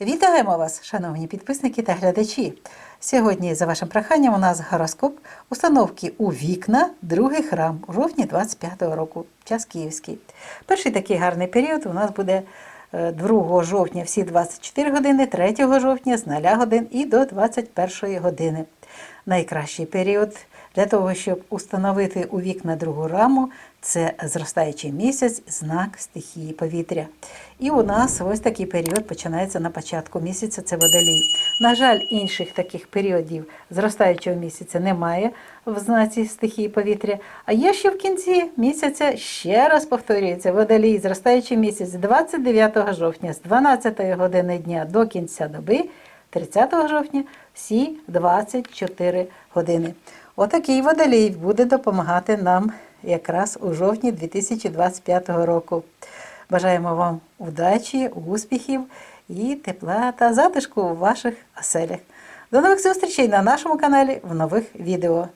Вітаємо вас, шановні підписники та глядачі. Сьогодні, за вашим проханням, у нас гороскоп установки у вікна, другий храм у жовтні 25-го року, час київський. Перший такий гарний період у нас буде е, 2 жовтня всі 24 години, 3 жовтня з 0 годин і до 21 години. Найкращий період для того, щоб установити у вікна другу раму, це зростаючий місяць, знак стихії повітря. І у нас ось такий період починається на початку місяця, це водолій. На жаль, інших таких періодів зростаючого місяця немає в знаці стихії повітря. А є ще в кінці місяця, ще раз повторюється, водолій, зростаючий місяць 29 жовтня з 12 години дня до кінця доби, 30 жовтня всі 24 години. Отакий водолій буде допомагати нам якраз у жовтні 2025 року. Бажаємо вам удачі, успіхів і тепла та затишку у ваших оселях. До нових зустрічей на нашому каналі в нових відео.